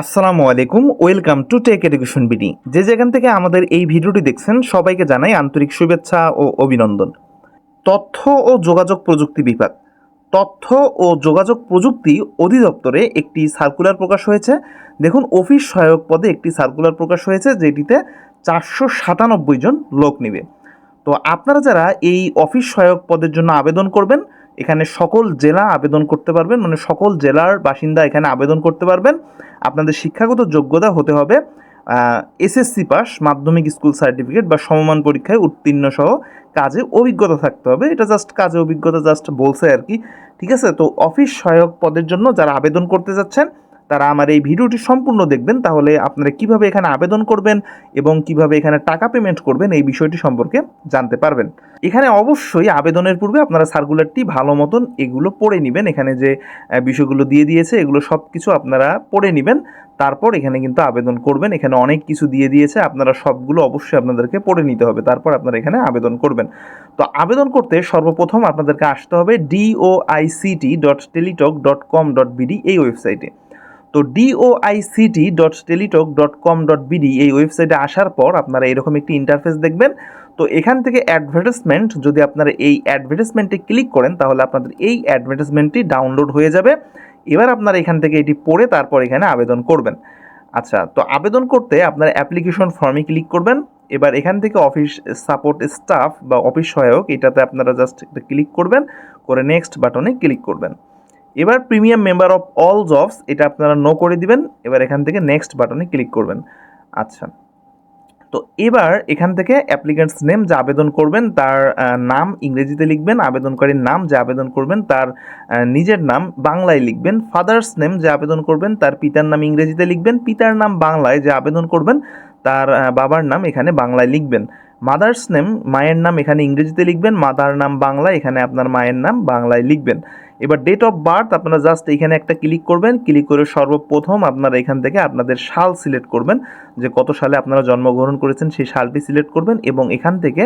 আসসালামু আলাইকুম, welcome to tech education BD. যে যেখান থেকে আমাদের এই ভিডিওটি দেখছেন, সবাইকে জানাই আন্তরিক শুভেচ্ছা ও অভিনন্দন। তথ্য ও যোগাযোগ প্রযুক্তি বিভাগ। তথ্য ও যোগাযোগ প্রযুক্তি অধিদপ্তরে একটি সার্কুলার প্রকাশ হয়েছে। দেখুন, অফিস সহায়ক পদে একটি সার্কুলার প্রকাশ হয়েছে, যেটিতে চারশো সাতানব্বই জন লোক নেবে। তো আপনারা যারা এই অফিস সহায়ক পদের জন্য আবেদন করবেন এখানে সকল জেলা আবেদন করতে পারবেন মানে সকল জেলার বাসিন্দা এখানে আবেদন করতে পারবেন। আপনাদের শিক্ষাগত যোগ্যতা হতে হবে এসএসসি পাস, মাধ্যমিক স্কুল সার্টিফিকেট বা সমমান পরীক্ষায় উত্তীর্ণ সহ কাজে অভিজ্ঞতা থাকতে হবে। এটা জাস্ট কাজে অভিজ্ঞতা জাস্ট বলছে আর কি, ঠিক আছে? তো অফিস সহায়ক পদের জন্য যারা আবেদন করতে যাচ্ছেন তারা আমার এই ভিডিওটি সম্পূর্ণ দেখবেন, তাহলে আপনারা কীভাবে এখানে আবেদন করবেন এবং কীভাবে এখানে টাকা পেমেন্ট করবেন এই বিষয়টি সম্পর্কে জানতে পারবেন। এখানে অবশ্যই আবেদনের পূর্বে আপনারা সার্কুলারটি ভালো মতন এগুলো পড়ে নেবেন। এখানে যে বিষয়গুলো দিয়ে দিয়েছে, এগুলো সব কিছু আপনারা পড়ে নেবেন। তারপর এখানে কিন্তু আবেদন করবেন। এখানে অনেক কিছু দিয়ে দিয়েছে, আপনারা সবগুলো অবশ্যই আপনাদেরকে পড়ে নিতে হবে। তারপর আপনারা এখানে আবেদন করবেন। তো আবেদন করতে সর্বপ্রথম আপনাদেরকে আসতে হবে DOICT dot Teletalk dot com dot BD এই ওয়েবসাইটে তো DOICT dot Teletalk dot com dot BD এই ওয়েবসাইটে আসার পর আপনারা এরকম একটি ইন্টারফেস দেখবেন। তো এখান থেকে অ্যাডভার্টাইজমেন্ট যদি আপনারা এই অ্যাডভার্টাইজমেন্টে ক্লিক করেন, তাহলে আপনাদের এই অ্যাডভার্টাইজমেন্টটি ডাউনলোড হয়ে যাবে। এবার আপনারা এখান থেকে এটি পড়ে তারপর এখানে আবেদন করবেন। আচ্ছা তো আবেদন করতে আপনারা অ্যাপ্লিকেশন ফর্মে ক্লিক করবেন। এবার এখান থেকে অফিস সাপোর্ট স্টাফ বা অফিস সহায়ক, এটাতে আপনারা জাস্ট ক্লিক করবেন। করে নেক্সট বাটনে ক্লিক করবেন। এবার premium member of all jobs, এটা আপনারা নো করে দিবেন, এবার এখান থেকে নেক্সট বাটনে ক্লিক করবেন। আচ্ছা। তো এবার এখান থেকে অ্যাপ্লিকেন্টস নেম যা আবেদন করবেন, তার নাম ইংরেজিতে লিখবেন, আবেদনকারীর নাম যে আবেদন করবেন, তার নিজের নাম বাংলায় লিখবেন ফাদার্স নেম যে আবেদন করবেন, তার পিতার নাম ইংরেজিতে লিখবেন, পিতার নাম বাংলায় যে আবেদন করবেন, তার বাবার নাম এখানে বাংলায় লিখবেন। মাদার্স নেম, মায়ের নাম এখানে ইংরেজিতে লিখবেন, মাদার নাম বাংলা, এখানে আপনার মায়ের নাম বাংলায় লিখবেন। এবার ডেট অফ বার্থ আপনারা জাস্ট এখানে একটা ক্লিক করবেন ক্লিক করে সর্বপ্রথম আপনারা এখান থেকে আপনাদের সাল সিলেক্ট করবেন, যে কত সালে আপনারা জন্মগ্রহণ করেছেন, সেই সালটি সিলেক্ট করবেন এবং এখান থেকে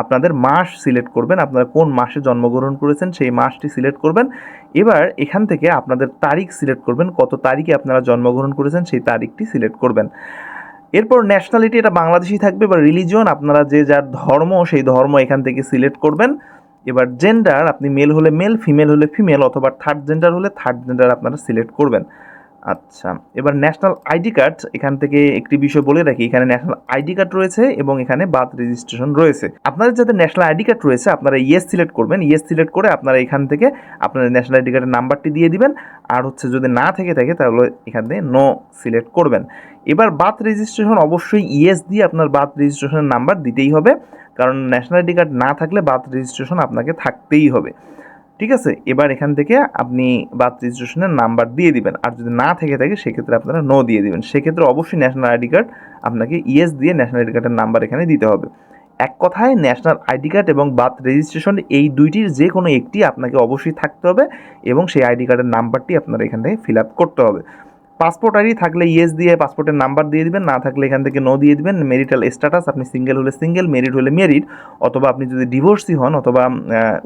আপনাদের মাস সিলেক্ট করবেন, আপনারা কোন মাসে জন্মগ্রহণ করেছেন, সেই মাসটি সিলেক্ট করবেন। এবার এখান থেকে আপনাদের তারিখ সিলেক্ট করবেন, কত তারিখে আপনারা জন্মগ্রহণ করেছেন, সেই তারিখটি সিলেক্ট করবেন। এরপর ন্যাশনালিটি এটা বাংলাদেশি থাকবে বা রিলিজিয়ন আপনারা যে যার ধর্ম, সেই ধর্ম এখান থেকে সিলেক্ট করবেন। এবার জেন্ডার আপনি মেল হলে মেল ফিমেল হলে ফিমেল অথবা থার্ড জেন্ডার হলে থার্ড জেন্ডার আপনারা সিলেক্ট করবেন। আচ্ছা এবার ন্যাশনাল আইডি কার্ড এখান থেকে একটি বিষয় বলে রাখি, এখানে ন্যাশনাল আইডি কার্ড রয়েছে এবং এখানে বার্থ রেজিস্ট্রেশন রয়েছে। আপনাদের যাদের ন্যাশনাল আইডি কার্ড রয়েছে, আপনারা ইয়েস সিলেক্ট করবেন। ইয়েস সিলেক্ট করে আপনারা এখান থেকে আপনাদের ন্যাশনাল আইডি কার্ডের নাম্বারটি দিয়ে দিবেন। আর হচ্ছে যদি না থেকে থাকে, তাহলে এখান থেকে নো সিলেক্ট করবেন। এবার বার্থ রেজিস্ট্রেশন অবশ্যই ইয়েস দিয়ে আপনার বার্থ রেজিস্ট্রেশনের নাম্বার দিতেই হবে। কারণ ন্যাশনাল আইডি কার্ড না থাকলে বার্থ রেজিস্ট্রেশন আপনাকে থাকতেই হবে। ঠিক আছে? এবার এখান থেকে আপনি বার্থ রেজিস্ট্রেশনের নাম্বার দিয়ে দিবেন। আর যদি না থেকে থাকে, সেক্ষেত্রে আপনারা নো দিয়ে দিবেন। সেক্ষেত্রে অবশ্যই ন্যাশনাল আইডি কার্ড আপনাকে ইয়েস দিয়ে ন্যাশনাল আইডি কার্ডের নাম্বার এখানে দিতে হবে। এক কথায় ন্যাশনাল আইডি কার্ড এবং বার্থ রেজিস্ট্রেশন এই দুইটির যে কোনো একটি আপনাকে অবশ্যই থাকতে হবে এবং সেই আইডি কার্ডের নাম্বারটি আপনারা এখান থেকে ফিল আপ করতে হবে। পাসপোর্ট আইডি থাকলে ইয়েস দিয়ে পাসপোর্টের নাম্বার দিয়ে দিবেন, না থাকলে এখান থেকে নো দিয়ে দিবেন। মেরিটাল স্ট্যাটাস আপনি সিঙ্গেল হলে সিঙ্গেল মেরিট হলে মেরিট অথবা আপনি যদি ডিভোর্সি হন অথবা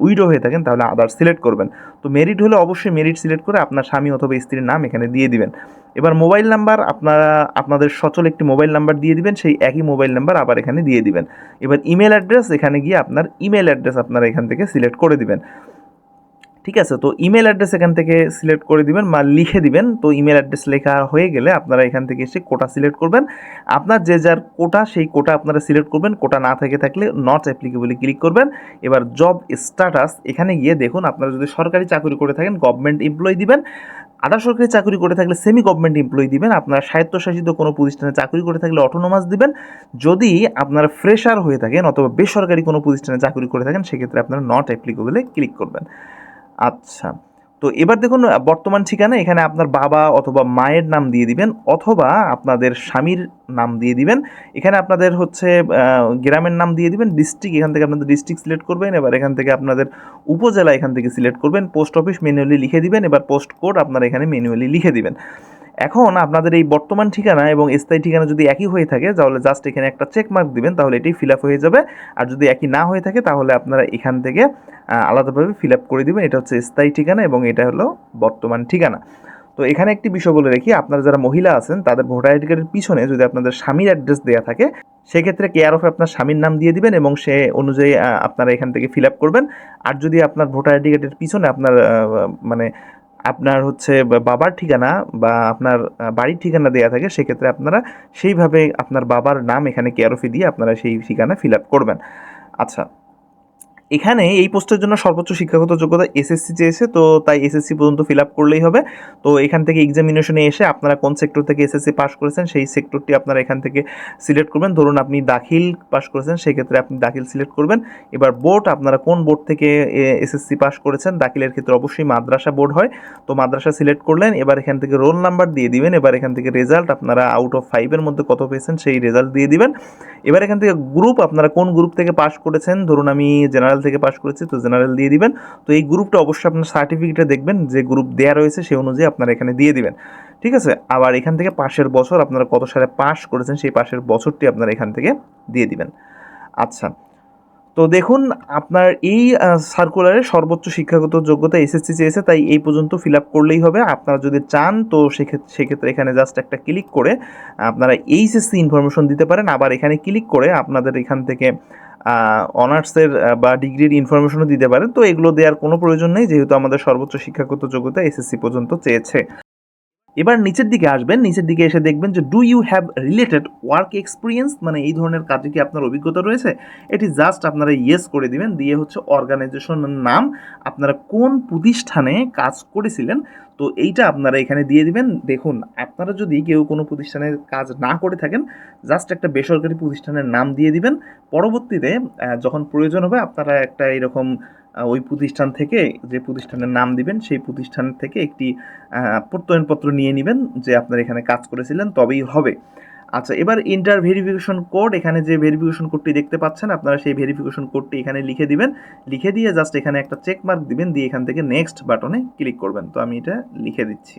উইডো হয়ে থাকেন তাহলে আদার সিলেক্ট করবেন। তো মেরিট হলে অবশ্যই মেরিট সিলেক্ট করে আপনার স্বামী অথবা স্ত্রীর নাম এখানে দিয়ে দিবেন। এবার মোবাইল নাম্বার আপনারা, আপনাদের সচল একটি মোবাইল নাম্বার দিয়ে দিবেন, সেই একই মোবাইল নাম্বার আবার এখানে দিয়ে দিবেন। এবার ইমেল অ্যাড্রেস এখানে গিয়ে আপনার ইমেল অ্যাড্রেস আপনারা এখান থেকে সিলেক্ট করে দিবেন। ঠিক আছে? তো ইমেল অ্যাড্রেস এখান থেকে সিলেক্ট করে দিবেন বা লিখে দিবেন। তো ইমেল অ্যাড্রেস লেখা হয়ে গেলে আপনারা এখান থেকে এসে কোটা সিলেক্ট করবেন। আপনার যে যার কোটা সেই কোটা আপনারা সিলেক্ট করবেন। কোটা না থেকে থাকলে নট অ্যাপ্লিকেবলি ক্লিক করবেন। এবার জব স্ট্যাটাস এখানে গিয়ে দেখুন আপনারা যদি সরকারি চাকরি করে থাকেন গভর্নমেন্ট এমপ্লয় দিবেন। আধা সরকারি চাকরি করে থাকলে সেমি গভর্নমেন্ট এমপ্লয়ি দিবেন। আপনার স্বায়ত্তশাসিত কোনো প্রতিষ্ঠানে চাকরি করে থাকলে অটোনোমাস দিবেন। যদি আপনার ফ্রেশার হয়ে থাকেন অথবা বেসরকারি কোনো প্রতিষ্ঠানে চাকরি করে থাকেন, সেক্ষেত্রে আপনারা নট অ্যাপ্লিকেবলে ক্লিক করবেন। আচ্ছা। তো এবার দেখুন, বর্তমান ঠিকানা, এখানে আপনার বাবা অথবা মায়ের নাম দিয়ে দিবেন অথবা আপনাদের স্বামীর নাম দিয়ে দিবেন। এখানে আপনাদের হচ্ছে গ্রামের নাম দিয়ে দিবেন ডিস্ট্রিক্ট এখান থেকে আপনাদের ডিস্ট্রিক্ট সিলেক্ট করবেন, এবার এখান থেকে আপনাদের উপজেলা এখান থেকে সিলেক্ট করবেন পোস্ট অফিস ম্যানুয়ালি লিখে দিবেন, এবার পোস্ট কোড আপনারা এখানে ম্যানুয়ালি লিখে দিবেন। এখন আপনাদের এই বর্তমান ঠিকানা এবং স্থায়ী ঠিকানা যদি একই হয়ে থাকে, তাহলে জাস্ট এখানে একটা চেক মার্ক দিবেন, তাহলে এটি ফিল আপ হয়ে যাবে। আর যদি একই না হয়ে থাকে, তাহলে আপনারা এখান থেকে আলাদাভাবে ফিল আপ করে দিবেন। এটা হচ্ছে স্থায়ী ঠিকানা এবং এটা হলো বর্তমান ঠিকানা। তো এখানে একটি বিষয় বলে রাখি, আপনারা যারা মহিলা আছেন, তাদের ভোটার আইডি কার্ডের পিছনে যদি আপনাদের স্বামীর অ্যাড্রেস দেওয়া থাকে, সেক্ষেত্রে কেয়ার অফে আপনার স্বামীর নাম দিয়ে দিবেন এবং সে অনুযায়ী আপনারা এখান থেকে ফিল আপ করবেন। আর যদি আপনার ভোটার আইডি কার্ডের পিছনে আপনার মানে আপনার হচ্ছে বাবার ঠিকানা বা আপনার বাড়ির ঠিকানা দেওয়া থাকে, সেক্ষেত্রে আপনারা সেইভাবে আপনার বাবার নাম এখানে কেয়ারফি দিয়ে আপনারা সেই ঠিকানা ফিল আপ করবেন। আচ্ছা এখানে এই পোস্টের জন্য সর্বোচ্চ শিক্ষাগত যোগ্যতা এসএসসি চেয়েছে তো তাই এসএসসি পর্যন্ত ফিল আপ করলেই হবে। তো এখান থেকে এক্সামিনেশনে এসে আপনারা কোন সেক্টর থেকে এসএসসি পাস করেছেন, সেই সেক্টরটি আপনারা এখান থেকে সিলেক্ট করবেন। ধরুন আপনি দাখিল পাস করেছেন, সেক্ষেত্রে আপনি দাখিল সিলেক্ট করবেন। এবার বোর্ড আপনারা কোন বোর্ড থেকে এসএসসি পাস করেছেন, দাখিলের ক্ষেত্রে অবশ্যই মাদ্রাসা বোর্ড হয়। তো মাদ্রাসা সিলেক্ট করলেন, এবার এখান থেকে রোল নাম্বার দিয়ে দিবেন। এবার এখান থেকে রেজাল্ট আপনারা আউট অফ ফাইভের মধ্যে কত পেয়েছেন, সেই রেজাল্ট দিয়ে দিবেন। এবার এখান থেকে গ্রুপ আপনারা কোন গ্রুপ থেকে পাস করেছেন? ধরুন আমি জেনারেল থেকে পাস করেছি, তো জেনারেল দিয়ে দিবেন। তো এই গ্রুপটা অবশ্যই আপনার সার্টিফিকেটে দেখবেন, যে গ্রুপ দেওয়া রয়েছে সেই অনুযায়ী আপনারা এখানে দিয়ে দিবেন। ঠিক আছে? আবার এখান থেকে পাশের বছর আপনারা কত সালে পাস করেছেন, সেই পাশের বছরটি আপনারা এখান থেকে দিয়ে দিবেন। আচ্ছা তো দেখুন, আপনার এই সার্কুলারে সর্বোচ্চ শিক্ষাগত যোগ্যতা এসএসসি চেয়েছে, তাই এই পর্যন্ত ফিল আপ করলেই হবে। আপনারা যদি চান, তো সেক্ষেত্রে সেক্ষেত্রে এখানে জাস্ট একটা ক্লিক করে, আপনারা এইচএসসি ইনফরমেশন দিতে পারেন। আবার এখানে ক্লিক করে আপনাদের এখান থেকে অনার্সের বা ডিগ্রির ইনফরমেশনও দিতে পারেন। তো এগুলো দেওয়ার কোনো প্রয়োজন নেই, যেহেতু আমাদের সর্বোচ্চ শিক্ষাগত যোগ্যতা এসএসসি পর্যন্ত চেয়েছে। এবার নিচের দিকে আসবেন। নিচের দিকে এসে দেখবেন যে do you have related work experience মানে এই ধরনের কাজে কি আপনার অভিজ্ঞতা রয়েছে? এটি জাস্ট আপনারা ইয়েস করে দিবেন। দিয়ে হচ্ছে অর্গানাইজেশনের নাম আপনারা কোন প্রতিষ্ঠানে কাজ করেছিলেন? তো এইটা আপনারা এখানে দিয়ে দিবেন। দেখুন, আপনারা যদি কেউ কোনো প্রতিষ্ঠানে কাজ না করে থাকেন জাস্ট একটা বেসরকারি প্রতিষ্ঠানের নাম দিয়ে দিবেন। পরবর্তীতে যখন প্রয়োজন হবে, আপনারা একটা এরকম ওই প্রতিষ্ঠান থেকে যে প্রতিষ্ঠানের নাম দিবেন, সেই প্রতিষ্ঠান থেকে একটি প্রত্যয়নপত্র নিয়ে নেবেন যে আপনারা এখানে কাজ করেছিলেন, তবেই হবে। আচ্ছা এবার ইন্টার ভেরিফিকেশন কোড এখানে যে ভেরিফিকেশন কোডটি দেখতে পাচ্ছেন, আপনারা সেই ভেরিফিকেশন কোডটি এখানে লিখে দিবেন। লিখে দিয়ে জাস্ট এখানে একটা চেক মার্ক দিবেন, দিয়ে এখান থেকে নেক্সট বাটনে ক্লিক করবেন। তো আমি এটা লিখে দিচ্ছি।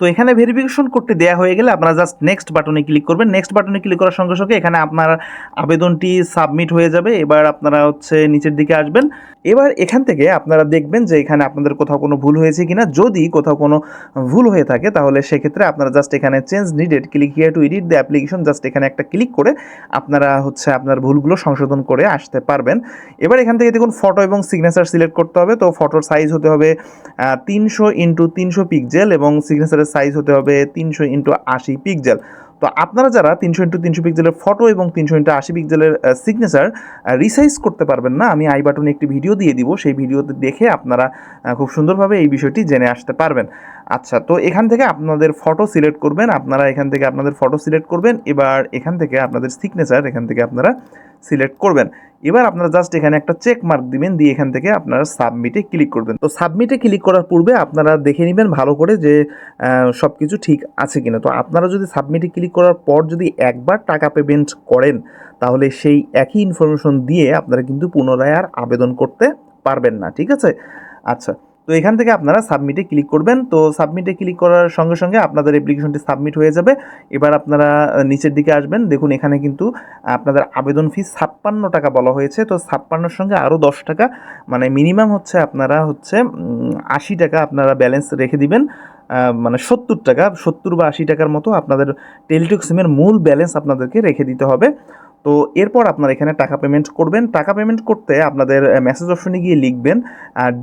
তো এখানে ভেরিফিকেশন করতে দেওয়া হয়ে গেলে আপনারা জাস্ট নেক্সট বাটনে ক্লিক করবেন। নেক্সট বাটনে ক্লিক করার সঙ্গে সঙ্গে এখানে আপনার আবেদনটি সাবমিট হয়ে যাবে। এবার আপনারা হচ্ছে নিচের দিকে আসবেন। এবার এখান থেকে আপনারা দেখবেন যে এখানে আপনাদের কোথাও কোনো ভুল হয়েছে কিনা। যদি কোথাও কোনো ভুল হয়ে থাকে, তাহলে সেক্ষেত্রে আপনারা জাস্ট এখানে change needed click here to edit the application just এখানে একটা ক্লিক করে আপনারা হচ্ছে আপনার ভুলগুলো সংশোধন করে আসতে পারবেন। এবার এখান থেকে দেখুন ফটো এবং সিগনেচার সিলেক্ট করতে হবে। তো ফটোর সাইজ হতে হবে তিনশো ইন্টু তিনশো পিকজেল এবং সিগনেচারের সাইজ হতে হবে তিনশো ইন্টু আশি পিকজেল তো আপনারা যারা তিনশো ইন্টু তিনশো পিক্সেলের ফটো এবং তিনশো ইন্টু আশি পিক্সেলের সিগনেচার রিসাইজ করতে পারবেন না, আমি আই বাটনে একটি ভিডিও দিয়ে দিব, সেই ভিডিওতে দেখে আপনারা খুব সুন্দরভাবে এই বিষয়টি জেনে আসতে পারবেন। আচ্ছা তো এখান থেকে আপনাদের ফটো সিলেক্ট করবেন, আপনারা এখান থেকে আপনাদের ফটো সিলেক্ট করবেন, এবার এখান থেকে আপনাদের সিগনেচার এখান থেকে আপনারা সিলেক্ট করবেন। এবার আপনারা জাস্ট এখানে একটা চেক মার্ক দিবেন, দিয়ে এখান থেকে আপনারা সাবমিটে ক্লিক করবেন। তো সাবমিটে ক্লিক করার পূর্বে আপনারা দেখে নেবেন ভালো করে যে সব কিছু ঠিক আছে কিনা। তো আপনারা যদি সাবমিটে ক্লিক করার পর যদি একবার টাকা পেমেন্ট করেন, তাহলে সেই একই ইনফরমেশন দিয়ে আপনারা কিন্তু পুনরায় আর আবেদন করতে পারবেন না, ঠিক আছে? আচ্ছা তো এখান থেকে আপনারা সাবমিটে ক্লিক করবেন। তো সাবমিটে ক্লিক করার সঙ্গে সঙ্গে আপনাদের অ্যাপ্লিকেশনটি সাবমিট হয়ে যাবে। এবার আপনারা নিচের দিকে আসবেন। দেখুন, এখানে কিন্তু আপনাদের আবেদন ফি ছাপ্পান্ন টাকা বলা হয়েছে। তো ছাপ্পান্নর সঙ্গে আরও দশ টাকা মানে মিনিমাম হচ্ছে আপনারা হচ্ছে আশি টাকা আপনারা ব্যালেন্স রেখে দিবেন। মানে সত্তর টাকা, সত্তর বা আশি টাকার মতো আপনাদের টেলিটক সিমের মূল ব্যালেন্স আপনাদেরকে রেখে দিতে হবে। তো এরপর আপনারা এখানে টাকা পেমেন্ট করবেন। টাকা পেমেন্ট করতে আপনাদের মেসেজ অপশনে গিয়ে লিখবেন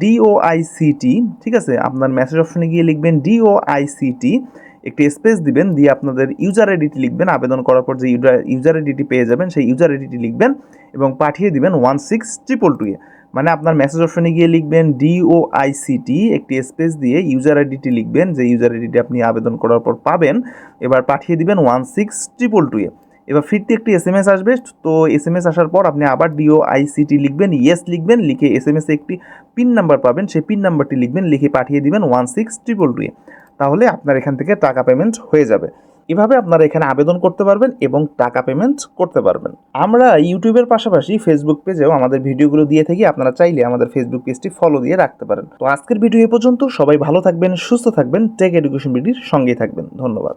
ডিওআইসিটি ঠিক আছে? আপনার মেসেজ অপশনে গিয়ে লিখবেন ডিওআইসিটি একটি স্পেস দিবেন, দিয়ে আপনাদের ইউজার আইডিটি লিখবেন। আবেদন করার পর যে ইউজার আইডিটি পেয়ে যাবেন, সেই ইউজার আইডিটি লিখবেন এবং পাঠিয়ে দিবেন ওয়ান সিক্স ট্রিপল টুয়ে মানে আপনার মেসেজ অপশনে গিয়ে লিখবেন ডিওআইসিটি একটি স্পেস দিয়ে ইউজার আইডিটি লিখবেন। যে ইউজার আইডিটি আপনি আবেদন করার পর পাবেন, এবার পাঠিয়ে দিবেন ওয়ান সিক্স ট্রিপল টুয়ে এবার ফিরতে একটি এস এম এস আসবে, তো এস এম এস আসার পর আপনি আবার ডিও আইসিটি লিখবেন ইয়েস লিখবেন, লিখে এস এম এসে একটি পিন নাম্বার পাবেন, সেই পিন নাম্বারটি লিখবেন, লিখে পাঠিয়ে দিবেন ওয়ান সিক্স ট্রিপল টুয়ে তাহলে আপনার এখান থেকে টাকা পেমেন্ট হয়ে যাবে। এভাবে আপনারা এখানে আবেদন করতে পারবেন এবং টাকা পেমেন্ট করতে পারবেন। আমরা ইউটিউবের পাশাপাশি ফেসবুক পেজেও আমাদের ভিডিওগুলো দিয়ে থাকি, আপনারা চাইলে আমাদের ফেসবুক পেজটি ফলো দিয়ে রাখতে পারেন। তো আজকের ভিডিও এ পর্যন্ত সবাই ভালো থাকবেন, সুস্থ থাকবেন টেক এডুকেশন ভিডিওর সঙ্গেই থাকবেন। ধন্যবাদ।